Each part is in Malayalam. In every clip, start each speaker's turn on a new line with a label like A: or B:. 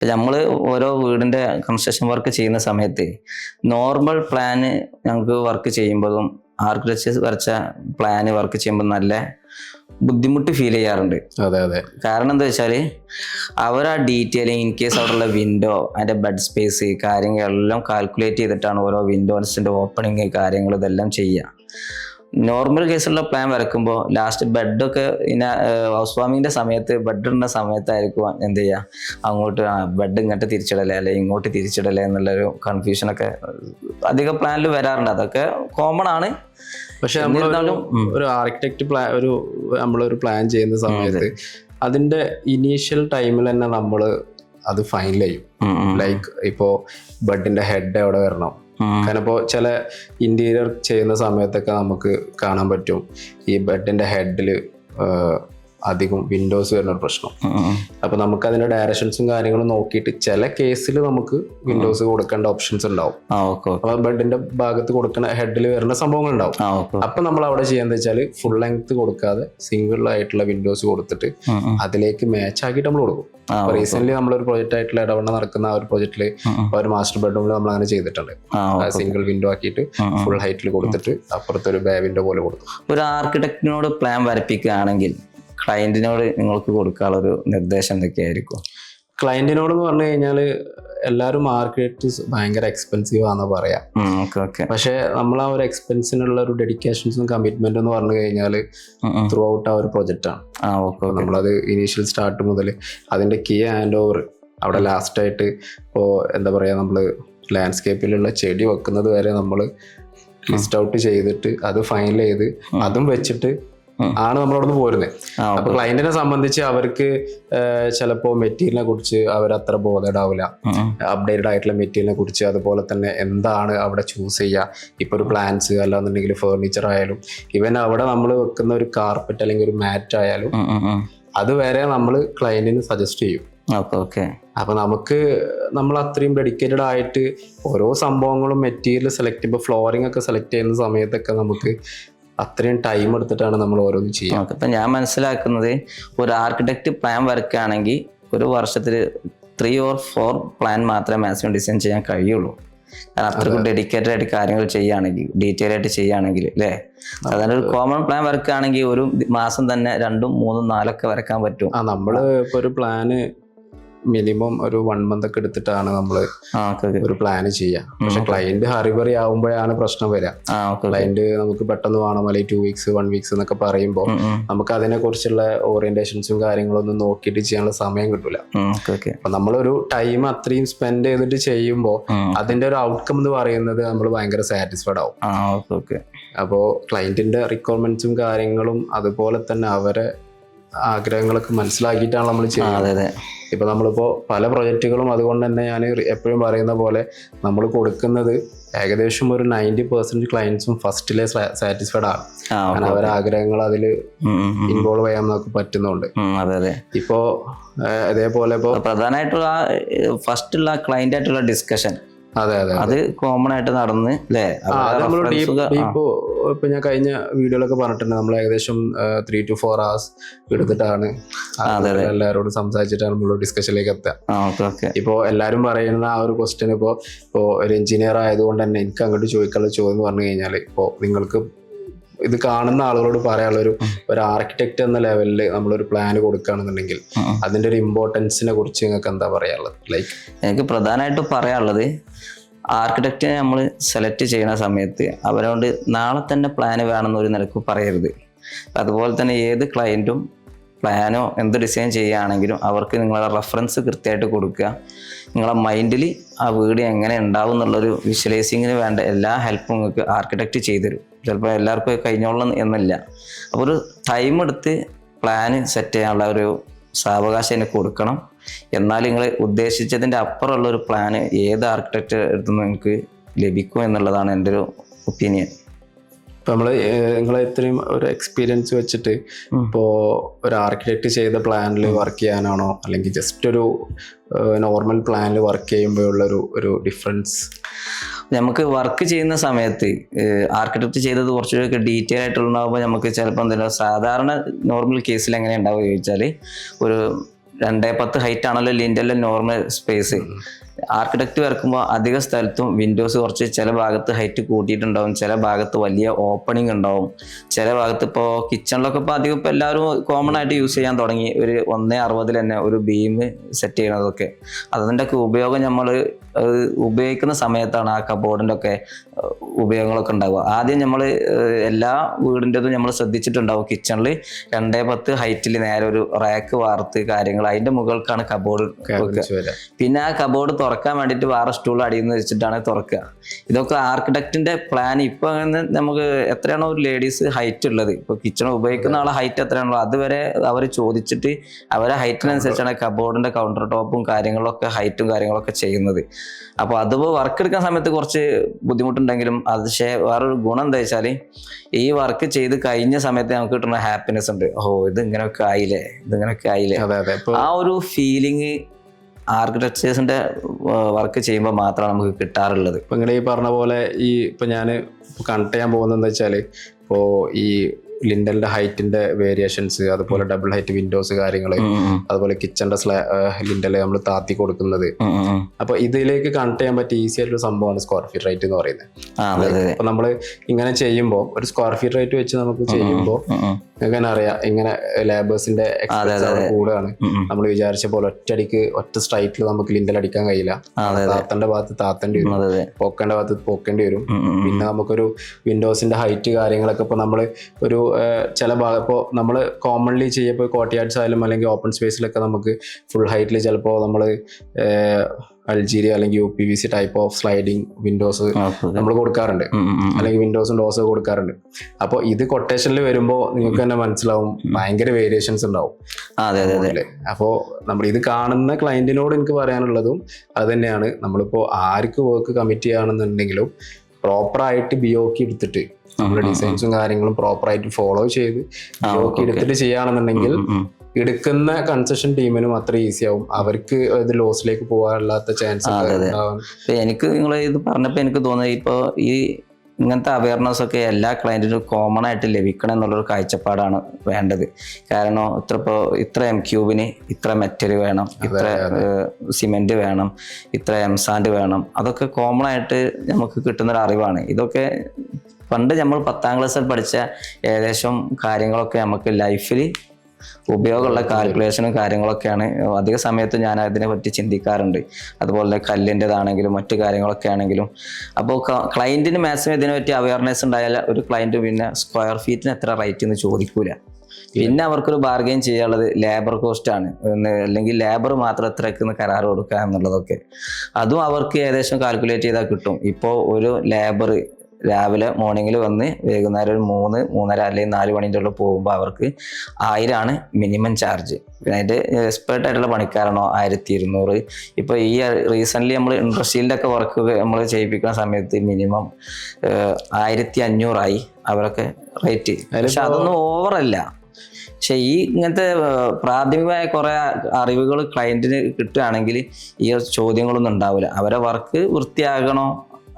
A: നമ്മൾ ഓരോ വീടിന്റെ കൺസ്ട്രക്ഷൻ വർക്ക് ചെയ്യുന്ന സമയത്ത് നോർമൽ പ്ലാന് ഞങ്ങൾക്ക് വർക്ക് ചെയ്യുമ്പോഴും ആർക്കിടെക്ചർ വരച്ച പ്ലാന് വർക്ക് ചെയ്യുമ്പോൾ നല്ല ബുദ്ധിമുട്ട് ഫീൽ ചെയ്യാറുണ്ട്.
B: അതെ അതെ.
A: കാരണം എന്താ വെച്ചാൽ അവർ ആ ഡീറ്റെയിലിംഗ് ഇൻ കേസ് അവിടെയുള്ള വിൻഡോ അതിന്റെ ബെഡ് സ്പേസ് കാര്യങ്ങളെല്ലാം കാൽക്കുലേറ്റ് ചെയ്തിട്ടാണ് ഓരോ വിൻഡോസിന്റെ ഓപ്പണിങ് കാര്യങ്ങൾ ഇതെല്ലാം ചെയ്യുക. നോർമൽ കേസുള്ള പ്ലാൻ വരക്കുമ്പോൾ ലാസ്റ്റ് ബെഡൊക്കെ ഇന്ന ഹൗസ് വാമിങ്ങിന്റെ സമയത്ത് ബെഡ് ഇടുന്ന സമയത്തായിരിക്കും എന്ത് ചെയ്യുക അങ്ങോട്ട് ബെഡ് ഇങ്ങോട്ട് തിരിച്ചിടലേ അല്ലെ ഇങ്ങോട്ട് തിരിച്ചിടലേ എന്നുള്ളൊരു കൺഫ്യൂഷനൊക്കെ അധികം പ്ലാനിൽ വരാറുണ്ട്. അതൊക്കെ കോമൺ ആണ്.
B: പക്ഷെ നമ്മൾ. ഒരു ആർക്കിടെക്ട് പ്ലാൻ ഒരു നമ്മളൊരു പ്ലാൻ ചെയ്യുന്ന സമയത്ത് അതിന്റെ ഇനീഷ്യൽ ടൈമിൽ തന്നെ നമ്മൾ അത് ഫൈനൽ ചെയ്യും. ലൈക്ക് ഇപ്പോൾ ബെഡിന്റെ ഹെഡ് എവിടെ വരണം? കാരണം ഇപ്പോൾ ചില ഇന്റീരിയർ ചെയ്യുന്ന സമയത്തൊക്കെ നമുക്ക് കാണാൻ പറ്റും. ഈ ബെഡിന്റെ ഹെഡിൽ അധികം വിൻഡോസ് വരുന്ന ഒരു പ്രശ്നം. അപ്പൊ നമുക്ക് അതിന്റെ ഡയറക്ഷൻസും കാര്യങ്ങളും നോക്കിയിട്ട് ചില കേസിൽ നമുക്ക് വിൻഡോസ് കൊടുക്കേണ്ട ഓപ്ഷൻസ് ഉണ്ടാവും. അപ്പൊ ബെഡിന്റെ ഭാഗത്ത് കൊടുക്കുന്ന ഹെഡിൽ വരുന്ന സംഭവങ്ങൾ ഉണ്ടാവും. അപ്പൊ നമ്മൾ അവിടെ ചെയ്യാന്ന് വെച്ചാൽ ഫുൾ ലെങ്ത് കൊടുക്കാതെ സിംഗിൾ ആയിട്ടുള്ള വിൻഡോസ് കൊടുത്തിട്ട്. അതിലേക്ക് മാച്ച് ആക്കിയിട്ട് നമ്മൾ കൊടുക്കും. അപ്പൊ. റീസെന്റ് നമ്മളൊരു പ്രോജക്റ്റ് ആയിട്ടുള്ള ഇടവണ്ണ നടക്കുന്ന ആ ഒരു
A: ഉം.
B: ഒരു മാസ്റ്റർ ബെഡ്റൂമിൽ നമ്മൾ അങ്ങനെ ചെയ്തിട്ടുണ്ട്. സിംഗിൾ വിൻഡോ ആക്കിയിട്ട്. ഫുൾ ഹൈറ്റിൽ കൊടുത്തിട്ട് അപ്പുറത്തൊരു ബേ വിൻഡോ പോലെ കൊടുത്തു
A: ഒരു ആർക്കിടെക്ടിനോട് പ്ലാൻ വരപ്പിക്കുകയാണെങ്കിൽ ക്ലയന്റിനോട് നിങ്ങൾക്ക് കൊടുക്കാനുള്ള ഒരു നിർദ്ദേശം എന്തൊക്കെയായിരിക്കും?
B: ക്ലയന്റിനോട് എന്ന് പറഞ്ഞു കഴിഞ്ഞാൽ എല്ലാവരും മാർക്കറ്റ് ഭയങ്കര എക്സ്പെൻസീവ് ആണെന്ന് പറയാം. പക്ഷെ നമ്മൾ ആ ഒരു എക്സ്പെൻസിനുള്ള ഒരു ഡെഡിക്കേഷൻസും കമ്മിറ്റ്മെന്റും എന്ന് പറഞ്ഞു കഴിഞ്ഞാൽ ത്രൂ ഔട്ട് ആ ഒരു പ്രൊജക്റ്റ് ആണ്. നമ്മളത് ഇനീഷ്യൽ സ്റ്റാർട്ട് മുതൽ അതിന്റെ കീ ഹാൻഡ് ഓവർ അവിടെ ലാസ്റ്റ് ആയിട്ട് ഇപ്പോൾ എന്താ പറയുക നമ്മൾ ലാൻഡ്സ്കേപ്പിലുള്ള ചെടി വെക്കുന്നത് വരെ നമ്മൾ ലിസ്റ്റ് ഔട്ട് ചെയ്തിട്ട് അത് ഫൈനൽ ചെയ്ത് അതും വെച്ചിട്ട്. ആണ് നമ്മളവിടുന്ന് പോരുന്നത് അപ്പൊ ക്ലയന്റിനെ സംബന്ധിച്ച് അവർക്ക് ചിലപ്പോ മെറ്റീരിയലിനെ കുറിച്ച് അവർ അത്ര ബോധേഡാവില്ല അപ്ഡേറ്റഡ് ആയിട്ടുള്ള മെറ്റീരിയലിനെ കുറിച്ച് അതുപോലെ തന്നെ എന്താണ് അവിടെ ചൂസ് ചെയ്യുക ഇപ്പൊ ഒരു പ്ലാൻസ് അല്ലാന്നുണ്ടെങ്കിൽ ഫേർണിച്ചർ ആയാലും ഇവൻ അവിടെ നമ്മൾ വെക്കുന്ന ഒരു കാർപ്പറ്റ് അല്ലെങ്കിൽ ഒരു മാറ്റ് ആയാലും അതുവരെ നമ്മൾ ക്ലയന്റിന് സജസ്റ്റ് ചെയ്യും. അപ്പൊ നമുക്ക് നമ്മൾ അത്രയും ഡെഡിക്കേറ്റഡ് ആയിട്ട് ഓരോ സംഭവങ്ങളും മെറ്റീരിയൽ സെലക്ട് ചെയ്യുമ്പോൾ ഫ്ലോറിംഗ് ഒക്കെ സെലക്ട് ചെയ്യുന്ന സമയത്തൊക്കെ നമുക്ക് അത്രയും ടൈം എടുത്തിട്ടാണ് നമ്മൾ ഓരോന്നും ചെയ്യുക.
A: ഇപ്പം ഞാൻ മനസ്സിലാക്കുന്നത് ഒരു ആർക്കിടെക്ട് പ്ലാൻ വരക്കുകയാണെങ്കിൽ ഒരു വർഷത്തിൽ ത്രീ ഓർ ഫോർ പ്ലാൻ മാത്രമേ മാക്സിമം ഡിസൈൻ ചെയ്യാൻ കഴിയുള്ളൂ. കാരണം അത്രയ്ക്കും ഡെഡിക്കേറ്റഡ് ആയിട്ട് കാര്യങ്ങൾ ചെയ്യുകയാണെങ്കിൽ ഡീറ്റെയിൽ ആയിട്ട് ചെയ്യുകയാണെങ്കിൽ അല്ലേ? അതായത് ഒരു കോമൺ പ്ലാൻ വരക്കുകയാണെങ്കിൽ ഒരു മാസം തന്നെ രണ്ടും മൂന്നും നാലൊക്കെ വരക്കാൻ പറ്റും.
B: നമ്മൾ ഇപ്പൊ ഒരു പ്ലാന് മിനിമം ഒരു വൺ മന്ത് ഒക്കെ എടുത്തിട്ടാണ് നമ്മൾ ഒരു പ്ലാൻ ചെയ്യുക പക്ഷെ ക്ലയന്റ് ഹറിബറി ആവുമ്പോഴാണ് പ്രശ്നം വരിക ക്ലയന്റ് നമുക്ക് പെട്ടെന്ന് വേണം അല്ലെങ്കിൽ ടു വീക്സ് വൺ വീക്സ് എന്നൊക്കെ പറയുമ്പോൾ നമുക്ക് അതിനെ കുറിച്ചുള്ള ഓറിയന്റേഷൻസും കാര്യങ്ങളൊന്നും നോക്കിയിട്ട് ചെയ്യാനുള്ള സമയം കിട്ടൂല.
A: Okay okay.
B: അപ്പൊ നമ്മളൊരു ടൈം അത്രയും സ്പെൻഡ് ചെയ്തിട്ട് ചെയ്യുമ്പോൾ അതിന്റെ ഒരു ഔട്ട്കം എന്ന് പറയുന്നത് നമ്മൾ ഭയങ്കര സാറ്റിസ്ഫൈഡ് ആവും. അപ്പോൾ ക്ലയന്റിന്റെ റിക്വയർമെന്റ്സും കാര്യങ്ങളും അതുപോലെ തന്നെ അവരെ ആഗ്രഹങ്ങളൊക്കെ മനസ്സിലാക്കിയിട്ടാണ് നമ്മൾ ചെയ്യുന്നത്. ഇപ്പൊ നമ്മളിപ്പോ പല പ്രൊജക്റ്റുകളും അതുകൊണ്ട് തന്നെ ഞാൻ എപ്പോഴും പറയുന്ന പോലെ നമ്മൾ കൊടുക്കുന്നത് ഏകദേശം ഒരു നയന്റി പെർസെന്റ് ക്ലയൻസും ഫസ്റ്റിലെ സാറ്റിസ്ഫൈഡ് ആണ്. കാരണം അവരെ ആഗ്രഹങ്ങൾ അതിൽ. ഇൻവോൾവ് ചെയ്യാൻ നമുക്ക് പറ്റുന്നുണ്ട്. ഇപ്പോ അതേപോലെ ഇപ്പോ
A: പ്രധാനമായിട്ടുള്ള ഫസ്റ്റുള്ള ക്ലയന്റ് ആയിട്ടുള്ള ഡിസ്കഷൻ
B: അതെ അതെ
A: അത്. കോമൺ ആയിട്ട് നടന്ന് അല്ലേ
B: ഇപ്പൊ ഞാൻ കഴിഞ്ഞ വീഡിയോയിലൊക്കെ പറഞ്ഞിട്ടുണ്ട്. നമ്മൾ ഏകദേശം ത്രീ ടു ഫോർ അവേഴ്സ് എടുത്തിട്ടാണ്.
A: എല്ലാരോടും.
B: എല്ലാവരോടും സംസാരിച്ചിട്ടാണ് നമ്മൾ ഡിസ്കഷനിലേക്ക് എത്തുക.
A: ആ
B: എല്ലാരും പറയുന്ന ആ ഒരു ക്വസ്റ്റ്യൻ ഇപ്പോ ഇപ്പോ ഒരു എഞ്ചിനീയർ ആയതുകൊണ്ട് തന്നെ എനിക്ക് അങ്ങോട്ട് ചോദിക്കാനുള്ള ചോദ്യം എന്ന് പറഞ്ഞു കഴിഞ്ഞാൽ ഇപ്പോ നിങ്ങൾക്ക് ഇത് കാണുന്ന ആളുകളോട് പറയാനുള്ള ഒരു ഒരു ആർക്കിടെക്ട് എന്ന ലെവലിൽ നമ്മളൊരു പ്ലാൻ കൊടുക്കുകയാണെന്നുണ്ടെങ്കിൽ അതിന്റെ ഒരു ഇമ്പോർട്ടൻസിനെ കുറിച്ച് നിങ്ങൾക്ക് എന്താ പറയാനുള്ളത്? ലൈക്ക്
A: എനിക്ക് പ്രധാനമായിട്ട് പറയാനുള്ളത് ആർക്കിടെക്റ്റിനെ നമ്മൾ സെലക്ട് ചെയ്യുന്ന സമയത്ത് അവരോട് നാളെ തന്നെ പ്ലാന് വേണമെന്ന് ഒരു നിലയ്ക്ക് പറയരുത്. അതുപോലെ തന്നെ ഏത് ക്ലയന്റും പ്ലാനോ എന്ത് ഡിസൈൻ ചെയ്യുകയാണെങ്കിലും അവർക്ക് നിങ്ങളുടെ റെഫറൻസ് കൃത്യമായിട്ട് കൊടുക്കുക. നിങ്ങളെ മൈൻഡിൽ ആ വീട് എങ്ങനെ ഉണ്ടാവും എന്നുള്ളൊരു വിഷ്വലൈസിങ്ങിന് വേണ്ട എല്ലാ ഹെൽപ്പും നിങ്ങൾക്ക് ആർക്കിടെക്റ്റ് ചെയ്തുതരും. ചിലപ്പോൾ എല്ലാവർക്കും കഴിഞ്ഞോളണം എന്നില്ല. അപ്പോൾ ഒരു ടൈം എടുത്ത് പ്ലാന് സെറ്റ് ചെയ്യാനുള്ള ഒരു സാവകാശം എനിക്ക് കൊടുക്കണം. എന്നാൽ നിങ്ങൾ ഉദ്ദേശിച്ചതിന്റെ അപ്പുറമുള്ള ഒരു പ്ലാന് ഏത് ആർക്കിടെക്റ്റ് എടുത്തുനിന്ന് നിങ്ങൾക്ക് ലഭിക്കും എന്നുള്ളതാണ് എന്റെ ഒരു ഒപ്പീനിയൻ
B: ഇപ്പൊ നമ്മൾ നിങ്ങളെ ഇത്രയും ഒരു എക്സ്പീരിയൻസ് വെച്ചിട്ട് ഇപ്പോ ഒരു ആർക്കിടെക്ട് ചെയ്ത പ്ലാനിൽ വർക്ക് ചെയ്യാനാണോ? അല്ലെങ്കിൽ ജസ്റ്റ് ഒരു നോർമൽ പ്ലാനിൽ വർക്ക് ചെയ്യുമ്പോഴുള്ള ഒരു ഒരു ഡിഫറൻസ്
A: നമുക്ക് വർക്ക് ചെയ്യുന്ന സമയത്ത് ആർക്കിടെക്ട് ചെയ്തത് കുറച്ചുകൂടി ഡീറ്റെയിൽ ആയിട്ടുണ്ടാകുമ്പോൾ നമുക്ക് ചിലപ്പോൾ എന്തെങ്കിലും സാധാരണ നോർമൽ കേസിൽ എങ്ങനെ ഉണ്ടാവുക ചോദിച്ചാൽ ഒരു രണ്ടേ പത്ത് ഹൈറ്റ് ആണല്ലോ ലിന്റെ നോർമൽ സ്പേസ് ആർക്കിടെക്ട് വരക്കുമ്പോൾ അധിക സ്ഥലത്തും വിൻഡോസ് കുറച്ച് ചില ഭാഗത്ത് ഹൈറ്റ് കൂട്ടിയിട്ടുണ്ടാവും ചില ഭാഗത്ത് വലിയ ഓപ്പണിംഗ് ഉണ്ടാവും. ചില ഭാഗത്ത് ഇപ്പോൾ കിച്ചണിലൊക്കെ ഇപ്പോൾ അധികം ഇപ്പോൾ എല്ലാവരും കോമൺ ആയിട്ട് യൂസ് ചെയ്യാൻ തുടങ്ങി. ഒരു ഒന്നേ അറുപതിൽ തന്നെ ഒരു ബീം സെറ്റ് ചെയ്യണതൊക്കെ അതിന്റെ ഒക്കെ ഉപയോഗം നമ്മൾ ഉപയോഗിക്കുന്ന സമയത്താണ് ആ കബോർഡിന്റെ ഒക്കെ ഉപയോഗങ്ങളൊക്കെ ഉണ്ടാവുക. ആദ്യം നമ്മൾ എല്ലാ വീടിന്റെതും നമ്മൾ ശ്രദ്ധിച്ചിട്ടുണ്ടാവും കിച്ചണിൽ രണ്ടേ പത്ത് ഹൈറ്റിൽ നേരെ ഒരു റാക്ക് വാർത്ത് കാര്യങ്ങൾ. അതിന്റെ മുകൾക്കാണ് കബോർഡ്. പിന്നെ ആ കബോർഡ് തുറക്കാൻ വേണ്ടിയിട്ട് വേറെ സ്റ്റൂൾ അടിയിൽ നിന്ന് വെച്ചിട്ടാണ് തുറക്കുക. ഇതൊക്കെ ആർക്കിടെക്റ്റിന്റെ പ്ലാൻ ഇപ്പൊ അങ്ങനെ നമുക്ക് എത്രയാണോ ഒരു ലേഡീസ് ഹൈറ്റ് ഉള്ളത്. ഇപ്പൊ കിച്ചൺ ഉപയോഗിക്കുന്ന ആളെ ഹൈറ്റ് എത്രയാണോ അതുവരെ അവർ ചോദിച്ചിട്ട് അവരെ ഹൈറ്റിനനുസരിച്ചാണ് കബോർഡിന്റെ കൗണ്ടർ ടോപ്പും കാര്യങ്ങളൊക്കെ ഹൈറ്റും കാര്യങ്ങളൊക്കെ ചെയ്യുന്നത്. അപ്പോൾ അതുപോലെ വർക്ക് എടുക്കാൻ സമയത്ത് കുറച്ച് ബുദ്ധിമുട്ടുണ്ടെങ്കിലും അത് പക്ഷേ വേറൊരു ഗുണം എന്താ വെച്ചാൽ ഈ വർക്ക് ചെയ്ത് കഴിഞ്ഞ സമയത്ത് നമുക്ക് കിട്ടുന്ന ഹാപ്പിനെസ് ഉണ്ട്. ഓ ഇത് ഇങ്ങനെയൊക്കെ ആയില്ലേ? ഇത് ഇങ്ങനെയൊക്കെ ആയില്ലേ? ആ ഒരു ഫീലിംഗ് ആർക്കിടെക്ചേഴ്സിന്റെ വർക്ക് ചെയ്യുമ്പോൾ മാത്രമാണ് നമുക്ക് കിട്ടാറുള്ളത്.
B: ഇപ്പൊ ഇങ്ങനെ ഈ പറഞ്ഞ പോലെ ഈ ഇപ്പൊ ഞാൻ കണക്ട് ചെയ്യാൻ പോകുന്നതെന്ന് വെച്ചാൽ ഇപ്പോ ഈ ലിൻഡലിന്റെ ഹൈറ്റിന്റെ വേരിയേഷൻസ് അതുപോലെ ഡബിൾ ഹൈറ്റ് വിൻഡോസ് കാര്യങ്ങൾ അതുപോലെ കിച്ചന്റെ സ്ലാ ലിൻഡൽ നമ്മൾ താത്തി കൊടുക്കുന്നത്. അപ്പൊ ഇതിലേക്ക് കണക്ട് ചെയ്യാൻ പറ്റിയ ഈസി ആയിട്ടുള്ള സംഭവമാണ് സ്ക്വയർ ഫീറ്റ് റേറ്റ് എന്ന് പറയുന്നത്. അപ്പൊ നമ്മൾ ഇങ്ങനെ ചെയ്യുമ്പോൾ ഒരു സ്ക്വയർ ഫീറ്റ് റേറ്റ് വെച്ച് നമുക്ക് ചെയ്യുമ്പോൾ തന്നെ അറിയാം ഇങ്ങനെ ലേബേഴ്സിന്റെ
A: കൂടെയാണ്.
B: നമ്മൾ വിചാരിച്ച പോലെ ഒറ്റയടിക്ക് ഒറ്റ സ്ട്രൈറ്റിൽ നമുക്ക് ലിൻഡൽ അടിക്കാൻ കഴിയില്ല. താത്തന്റെ ഭാഗത്ത് താത്തേണ്ടി വരും പോക്കേണ്ട ഭാഗത്ത് പോക്കേണ്ടി വരും. പിന്നെ നമുക്കൊരു വിൻഡോസിന്റെ ഹൈറ്റ് കാര്യങ്ങളൊക്കെ ഇപ്പൊ നമ്മൾ ഒരു ചില ഭാഗം ഇപ്പോൾ നമ്മൾ കോമൺലി ചെയ്യപ്പോൾ കോട്ടിയാട്സ് ആയാലും അല്ലെങ്കിൽ ഓപ്പൺ സ്പേസിലൊക്കെ നമുക്ക് ഫുൾ ഹൈറ്റിൽ ചിലപ്പോൾ നമ്മൾ അൾജീരിയ അല്ലെങ്കിൽ U P V C type of sliding windows. നമ്മൾ കൊടുക്കാറുണ്ട്. അല്ലെങ്കിൽ വിൻഡോസും ഡോസ് കൊടുക്കാറുണ്ട്. അപ്പോൾ ഇത് കൊട്ടേഷനിൽ വരുമ്പോൾ നിങ്ങൾക്ക് തന്നെ മനസ്സിലാവും ഭയങ്കര വേരിയേഷൻസ് ഉണ്ടാവും
A: അതെ അതെ അതെ.
B: അപ്പോൾ നമ്മൾ ഇത് കാണുന്ന ക്ലയന്റിനോട് എനിക്ക് പറയാനുള്ളതും അത് തന്നെയാണ്. നമ്മളിപ്പോൾ ആർക്ക് വർക്ക് കമ്മിറ്റ് ചെയ്യുകയാണെന്നുണ്ടെങ്കിലും പ്രോപ്പറായിട്ട് ബി ഒ എടുത്തിട്ട് നമ്മുടെ ഡിസൈൻസും കാര്യങ്ങളും പ്രോപ്പറായിട്ട് ഫോളോ ചെയ്ത് എടുത്തിട്ട് ചെയ്യുകയാണെന്നുണ്ടെങ്കിൽ. എടുക്കുന്ന കൺസെഷൻ ടീമിനും അത്ര ഈസി ആവും. അവർക്ക് ഇത് ലോസിലേക്ക് പോകാനുള്ള ചാൻസ്.
A: എനിക്ക് നിങ്ങൾ ഇത് പറഞ്ഞപ്പോൾ എനിക്ക് തോന്നുന്നത് ഇപ്പോൾ ഈ ഇങ്ങനത്തെ അവയർനെസ് ഒക്കെ എല്ലാ ക്ലയന്റിനും കോമൺ ആയിട്ട് ലഭിക്കണം എന്നുള്ളൊരു കാഴ്ചപ്പാടാണ് വേണ്ടത്. കാരണം ഇത്ര ഇപ്പോൾ ഇത്ര എം ക്യൂബിന് ഇത്ര മെറ്റൽ വേണം ഇത്ര സിമെന്റ് വേണം ഇത്ര എംസാൻഡ് വേണം. അതൊക്കെ കോമൺ ആയിട്ട് നമുക്ക് കിട്ടുന്നൊരു അറിവാണ്. ഇതൊക്കെ പണ്ട് നമ്മൾ പത്താം ക്ലാസ്സിൽ പഠിച്ച ഏകദേശം കാര്യങ്ങളൊക്കെ നമുക്ക് ലൈഫിൽ ഉപയോഗമുള്ള കാൽക്കുലേഷനും കാര്യങ്ങളൊക്കെയാണ്. അധിക സമയത്ത് ഞാൻ അതിനെ പറ്റി ചിന്തിക്കാറുണ്ട്. അതുപോലെ കല്ലിന്റെതാണെങ്കിലും മറ്റു കാര്യങ്ങളൊക്കെ ആണെങ്കിലും. അപ്പോൾ ക്ലയന്റിന് മാക്സിമം ഇതിനെ പറ്റി അവയർനെസ് ഉണ്ടായാൽ ഒരു ക്ലയന്റ് പിന്നെ സ്ക്വയർ ഫീറ്റിന് എത്ര റേറ്റ് എന്ന് ചോദിക്കൂല. പിന്നെ അവർക്കൊരു ബാർഗെയിൻ ചെയ്യാനുള്ളത് ലേബർ കോസ്റ്റ് ആണ്. അല്ലെങ്കിൽ ലേബർ മാത്രം എത്രയ്ക്ക് കരാർ കൊടുക്കുക എന്നുള്ളതൊക്കെ. അതും അവർക്ക് ഏകദേശം കാൽക്കുലേറ്റ് ചെയ്താൽ കിട്ടും. ഇപ്പോൾ ഒരു ലേബർ രാവിലെ മോർണിംഗിൽ വന്ന് വൈകുന്നേരം ഒരു മൂന്ന് മൂന്നര അല്ലെങ്കിൽ നാല് മണിന്റെ ഉള്ളിൽ പോകുമ്പോൾ അവർക്ക് ആയിരമാണ് മിനിമം ചാർജ് പിന്നെ അതിന്റെ എക്സ്പേർട്ട് ആയിട്ടുള്ള പണിക്കാരാണോ? ആയിരത്തി ഇരുന്നൂറ്. ഇപ്പോൾ ഈ റീസെന്റ്ലി നമ്മൾ ഇൻഡസ്ട്രിയിലൊക്കെ വർക്ക് നമ്മൾ ചെയ്യിപ്പിക്കുന്ന സമയത്ത് മിനിമം ആയിരത്തി അഞ്ഞൂറായി അവരൊക്കെ റേറ്റ് പക്ഷെ അതൊന്നും ഓവറല്ല പക്ഷെ ഈ ഇങ്ങനത്തെ പ്രാഥമികമായ കുറെ അറിവുകൾ ക്ലയന്റിന് കിട്ടുകയാണെങ്കിൽ ഈ ചോദ്യങ്ങളൊന്നും ഉണ്ടാവില്ല അവരെ വർക്ക് വൃത്തിയാകണോ?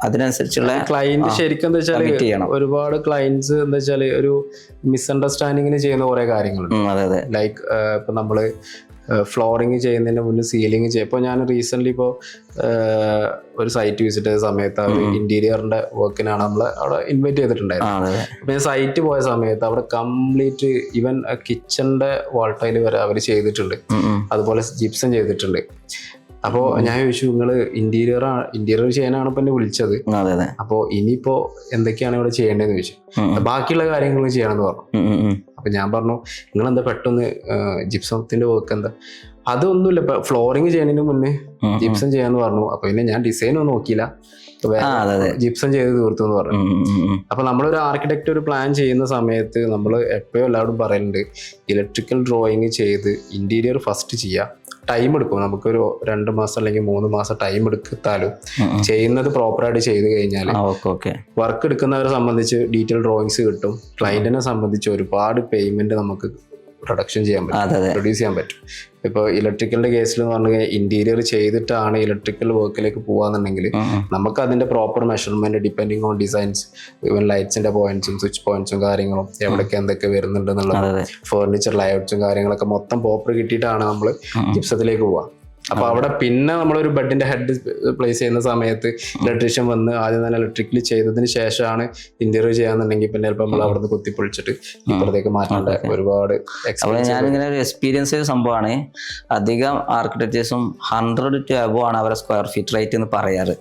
A: അതിനനുസരിച്ചുള്ള
B: ക്ലയന്റ് ശരിക്കും എന്താ വെച്ചാൽ
A: ചെയ്യണം.
B: ഒരുപാട് ക്ലയൻസ് എന്താ വെച്ചാൽ ഒരു മിസ്അണ്ടർസ്റ്റാൻഡിങ്ങിന് ചെയ്യുന്ന കുറെ കാര്യങ്ങളുണ്ട്.
A: അതെ അതെ.
B: ലൈക്ക് ഇപ്പൊ നമ്മൾ ഫ്ലോറിങ് ചെയ്യുന്നതിന് മുന്നേ സീലിംഗ് ചെയ്യും ഇപ്പോൾ ഞാൻ റീസെന്റ് ഇപ്പോ ഒരു സൈറ്റ് വിസിറ്റ് ചെയ്ത സമയത്ത് അവർ ഇന്റീരിയറിന്റെ വർക്കിനാണ് നമ്മൾ അവിടെ ഇൻവൈറ്റ് ചെയ്തിട്ടുണ്ടായിരുന്നത്. അപ്പൊ ഞാൻ സൈറ്റ് പോയ സമയത്ത് അവിടെ കംപ്ലീറ്റ് ഈവൻ കിച്ചന്റെ വാൾ ടൈൽ വരെ അവർ ചെയ്തിട്ടുണ്ട്. അതുപോലെ ജിപ്സം ചെയ്തിട്ടുണ്ട്. അപ്പോൾ ഞാൻ ചോദിച്ചു നിങ്ങൾ ഇന്റീരിയർ ഇന്റീരിയർ ചെയ്യാനാണ് ഇപ്പൊ എന്നെ വിളിച്ചത്. അപ്പോൾ ഇനിയിപ്പോ എന്തൊക്കെയാണ് ഇവിടെ ചെയ്യേണ്ടതെന്ന് ചോദിച്ചു. ബാക്കിയുള്ള കാര്യങ്ങൾ ചെയ്യണമെന്ന് പറഞ്ഞു. അപ്പൊ ഞാൻ പറഞ്ഞു നിങ്ങൾ എന്താ പെട്ടെന്ന് ജിപ്സത്തിന്റെ വർക്ക് എന്താ? അതൊന്നുമില്ല. ഇപ്പൊ ഫ്ലോറിങ് ചെയ്യുന്നതിന് മുന്നേ. ജിപ്സം ചെയ്യാന്ന് പറഞ്ഞു. അപ്പൊ പിന്നെ ഞാൻ ഡിസൈൻ ഒന്നും നോക്കിയില്ല. ജിപ്സം ചെയ്ത് തീർത്തു എന്ന് പറഞ്ഞു. അപ്പൊ നമ്മളൊരു ആർക്കിടെക്ട് ഒരു പ്ലാൻ ചെയ്യുന്ന സമയത്ത് നമ്മൾ എപ്പോഴും എല്ലാവരും പറയുന്നുണ്ട് ഇലക്ട്രിക്കൽ ഡ്രോയിങ് ചെയ്ത് ഇന്റീരിയർ ഫസ്റ്റ് ചെയ്യുക ടൈം എടുക്കും. നമുക്കൊരു രണ്ട് മാസം അല്ലെങ്കിൽ മൂന്ന് മാസം ടൈം എടുത്താലും. ചെയ്യുന്നത് പ്രോപ്പറായിട്ട് ചെയ്ത് കഴിഞ്ഞാൽ വർക്ക് എടുക്കുന്നവരെ സംബന്ധിച്ച് ഡീറ്റെയിൽ ഡ്രോയിങ്സ് കിട്ടും. ക്ലയന്റിനെ സംബന്ധിച്ച് ഒരുപാട് പേയ്മെന്റ് നമുക്ക് പ്രൊഡക്ഷൻ ചെയ്യാൻ പറ്റും പ്രൊഡ്യൂസ് ചെയ്യാൻ പറ്റും. ഇപ്പോൾ ഇലക്ട്രിക്കലിന്റെ കേസിൽ എന്ന് പറഞ്ഞു കഴിഞ്ഞാൽ ഇന്റീരിയർ ചെയ്തിട്ടാണ് ഇലക്ട്രിക്കൽ വർക്കിലേക്ക് പോകാന്നുണ്ടെങ്കിൽ. നമുക്ക് അതിന്റെ proper measurement depending on designs even ലൈറ്റ്സിന്റെ പോയിന്റ്സും switch പോയിന്റ്സും കാര്യങ്ങളും എവിടെയൊക്കെ എന്തൊക്കെ വരുന്നുണ്ട് എന്നുള്ളത്
A: അതെ അതെ.
B: ഫർണിച്ചർ ലൈറ്റ്സും കാര്യങ്ങളൊക്കെ മൊത്തം പ്രോപ്പർ കിട്ടിയിട്ടാണ് നമ്മൾ. ജിപ്സത്തിലേക്ക് പോവുക അപ്പൊ അവിടെ പിന്നെ നമ്മളൊരു ബെഡിന്റെ ഹെഡ് പ്ലേസ് ചെയ്യുന്ന സമയത്ത് ഇലക്ട്രീഷ്യൻ വന്ന് ആദ്യം തന്നെ ഇലക്ട്രിക്കലി ചെയ്തതിന് ശേഷമാണ് ഇന്റീരിയർ ചെയ്യാന്നുണ്ടെങ്കിൽ പിന്നെ ചിലപ്പോൾ നമ്മൾ അവിടെ നിന്ന് കുത്തിപ്പൊളിച്ചിട്ട് ഇപ്പുറത്തേക്ക് മാറ്റേണ്ട. ഒരുപാട്
A: ഞാനിങ്ങനെ ഒരു എക്സ്പീരിയൻസ് ചെയ്ത സംഭവമാണ്. അധികം ആർക്കിടെക്ചേഴ്സും ഹൺഡ്രഡ് ടു അബോ ആണ് അവരെ സ്ക്വയർ ഫീറ്റ് റേറ്റ് എന്ന് പറയാറ്.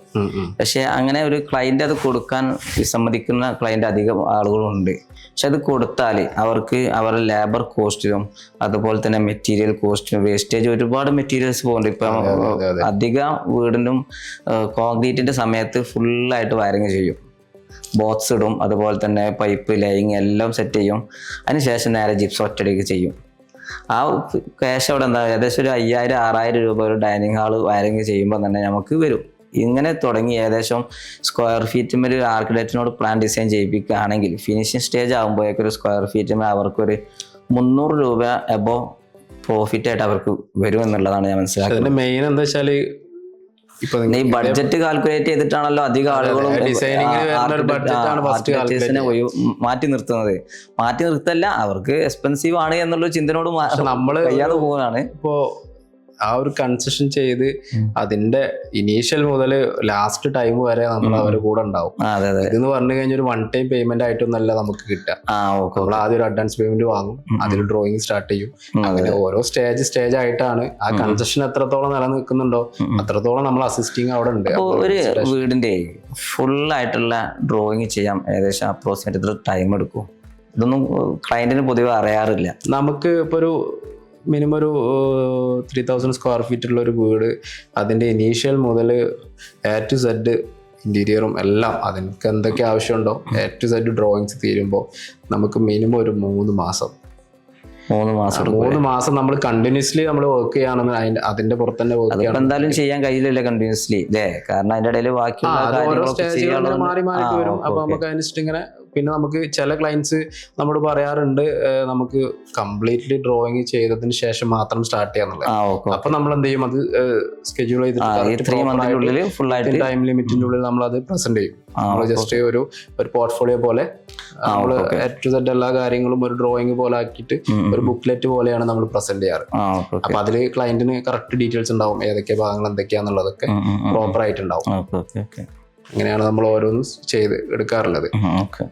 A: പക്ഷെ അങ്ങനെ ഒരു ക്ലയന്റ് അത് കൊടുക്കാൻ വിസമ്മതിക്കുന്ന ക്ലയന്റ് അധികം ആളുകളുണ്ട്. പക്ഷെ അത് കൊടുത്താൽ അവർക്ക് അവരുടെ ലേബർ കോസ്റ്റിലും അതുപോലെ തന്നെ മെറ്റീരിയൽ കോസ്റ്റിലും വേസ്റ്റേജ് ഒരുപാട് മെറ്റീരിയൽസ് പോകുന്നുണ്ട് ഇപ്പം. അധികം വീടിനും കോൺക്രീറ്റിന്റെ സമയത്ത് ഫുള്ളായിട്ട് വയറിങ് ചെയ്യും. ബോക്സ് ഇടും അതുപോലെ തന്നെ പൈപ്പ് ലൈങ് എല്ലാം സെറ്റ് ചെയ്യും. അതിനുശേഷം നേരെ ജിപ്സ് ഒറ്റടിക്ക് ചെയ്യും. ആ ക്യാഷ് അവിടെ എന്താ ഏകദേശം ഒരു അയ്യായിരം ആറായിരം രൂപ ഒരു ഡൈനിങ് ഹാൾ വയറിങ് ചെയ്യുമ്പോൾ തന്നെ നമുക്ക് വരും. ഇങ്ങനെ തുടങ്ങി ഏകദേശം സ്ക്വയർ ഫീറ്റും ഒരു ആർക്കിടെക്റ്റിനോട് പ്ലാൻ ഡിസൈൻ ചെയ്യിപ്പിക്കുകയാണെങ്കിൽ ഫിനിഷിംഗ് സ്റ്റേജ് ആകുമ്പോഴേക്കൊരു സ്ക്വയർ മേൽ അവർക്കൊരു മുന്നൂറ് രൂപ എബോ പ്രോഫിറ്റ് ആയിട്ട് അവർക്ക് വരും എന്നുള്ളതാണ് ഞാൻ മനസ്സിലാക്കുന്നത്.
B: മെയിൻ എന്താ
A: വെച്ചാൽ ഈ ബഡ്ജറ്റ് കാൽക്കുലേറ്റ് ചെയ്തിട്ടാണല്ലോ അധികം ആളുകളും മാറ്റി നിർത്തുന്നത്. മാറ്റി നിർത്തല്ല അവർക്ക് എക്സ്പെൻസീവ് ആണ് എന്നുള്ള ചിന്തനോട്
B: നമ്മൾ
A: കഴിയാതെ പോകുന്നതാണ്
B: ഇപ്പോ ആ ഒരു കൺസെഷൻ ചെയ്ത് അതിന്റെ ഇനീഷ്യൽ മുതൽ ലാസ്റ്റ് ടൈം വരെ നമ്മൾ അവരുടെ കൂടെ ഉണ്ടാവും. ഇതെന്ന് പറഞ്ഞു കഴിഞ്ഞാൽ ഒരു വൺ ടൈം പേയ്മെന്റ് ആയിട്ടൊന്നല്ല നമുക്ക് കിട്ടുക. നമ്മൾ ആദ്യം ഒരു അഡ്വാൻസ് പേയ്മെന്റ് വാങ്ങും. അതിൽ ഡ്രോയിങ് സ്റ്റാർട്ട് ചെയ്യും. അങ്ങനെ ഓരോ സ്റ്റേജ് സ്റ്റേജ് ആയിട്ടാണ് ആ കൺസെഷൻ എത്രത്തോളം നിലനിൽക്കുന്നുണ്ടോ അത്രത്തോളം നമ്മൾ അസിസ്റ്റിംഗ് അവിടെ ഉണ്ട്.
A: ഒരു വീടിന്റെ ഫുൾ ആയിട്ടുള്ള ഡ്രോയിങ് ചെയ്യാം. ഏകദേശം അപ്രോക്സിമേറ്റ് ഇത്ര ടൈം എടുക്കും. ഇതൊന്നും ക്ലയന്റിന് പൊതുവെ അറിയാറില്ല.
B: നമുക്ക് ഇപ്പൊ ഒരു മിനിമം ഒരു ത്രീ തൗസൻഡ് സ്ക്വയർ ഫീറ്റ് ഉള്ള ഒരു വീട് അതിന്റെ ഇനീഷ്യൽ മുതൽ എ ടു സെഡ് ഇന്റീരിയറും എല്ലാം അതിനൊക്കെ എന്തൊക്കെ ആവശ്യമുണ്ടോ എ ടു സെഡ് ഡ്രോയിങ്സ് തീരുമ്പോൾ നമുക്ക് മിനിമം ഒരു മൂന്ന് മാസം.
A: മൂന്ന് മാസം
B: മൂന്ന് മാസം നമ്മൾ കണ്ടിന്യൂസ്ലി നമ്മൾ വർക്ക് ചെയ്യാണെന്ന് അതിന്റെ അതിന്റെ പുറത്ത് തന്നെ വർക്ക് ചെയ്യണം.
A: എന്തായാലും ചെയ്യാൻ കഴിയില്ല കണ്ടിന്യൂസ്ലി അല്ലേ കാരണം അതിന്റെ ഇടയിൽ
B: ബാക്കി മാറി മാറി വരും. അപ്പൊ നമുക്ക് അതിനനുസരിച്ച് ഇങ്ങനെ പിന്നെ നമുക്ക് ചില ക്ലയൻസ് നമ്മോട് പറയാറുണ്ട് നമുക്ക് കംപ്ലീറ്റ്ലി ഡ്രോയിങ് ചെയ്തതിന് ശേഷം മാത്രം സ്റ്റാർട്ട് ചെയ്യാന്നുള്ളത് അപ്പൊ നമ്മൾ എന്ത് ചെയ്യും? അത് സ്കെഡ്യൂൾ ചെയ്തിട്ട് ടൈം ലിമിറ്റിന്റെ ഉള്ളിൽ നമ്മൾ അത് പ്രസന്റ് ചെയ്യും. നമ്മൾ ജസ്റ്റ് ഒരു ഒരു പോർട്ട്ഫോളിയോ പോലെ നമ്മൾ
A: ഓക്കെ,
B: ടു സെഡ് എല്ലാ കാര്യങ്ങളും ഒരു ഡ്രോയിങ് പോലെ ആക്കിയിട്ട്. ഒരു ബുക്ക്ലെറ്റ് പോലെയാണ് നമ്മൾ പ്രസന്റ് ചെയ്യാറ്. അപ്പൊ അതിൽ ക്ലയന്റിന് കറക്റ്റ് ഡീറ്റെയിൽസ് ഉണ്ടാവും ഏതൊക്കെ ഭാഗങ്ങൾ എന്തൊക്കെയാന്നുള്ളതൊക്കെ. പ്രോപ്പർ ആയിട്ടുണ്ടാവും അങ്ങനെയാണ് നമ്മൾ ഓരോന്നും ചെയ്ത് എടുക്കാറുള്ളത്.
A: ഓക്കെ.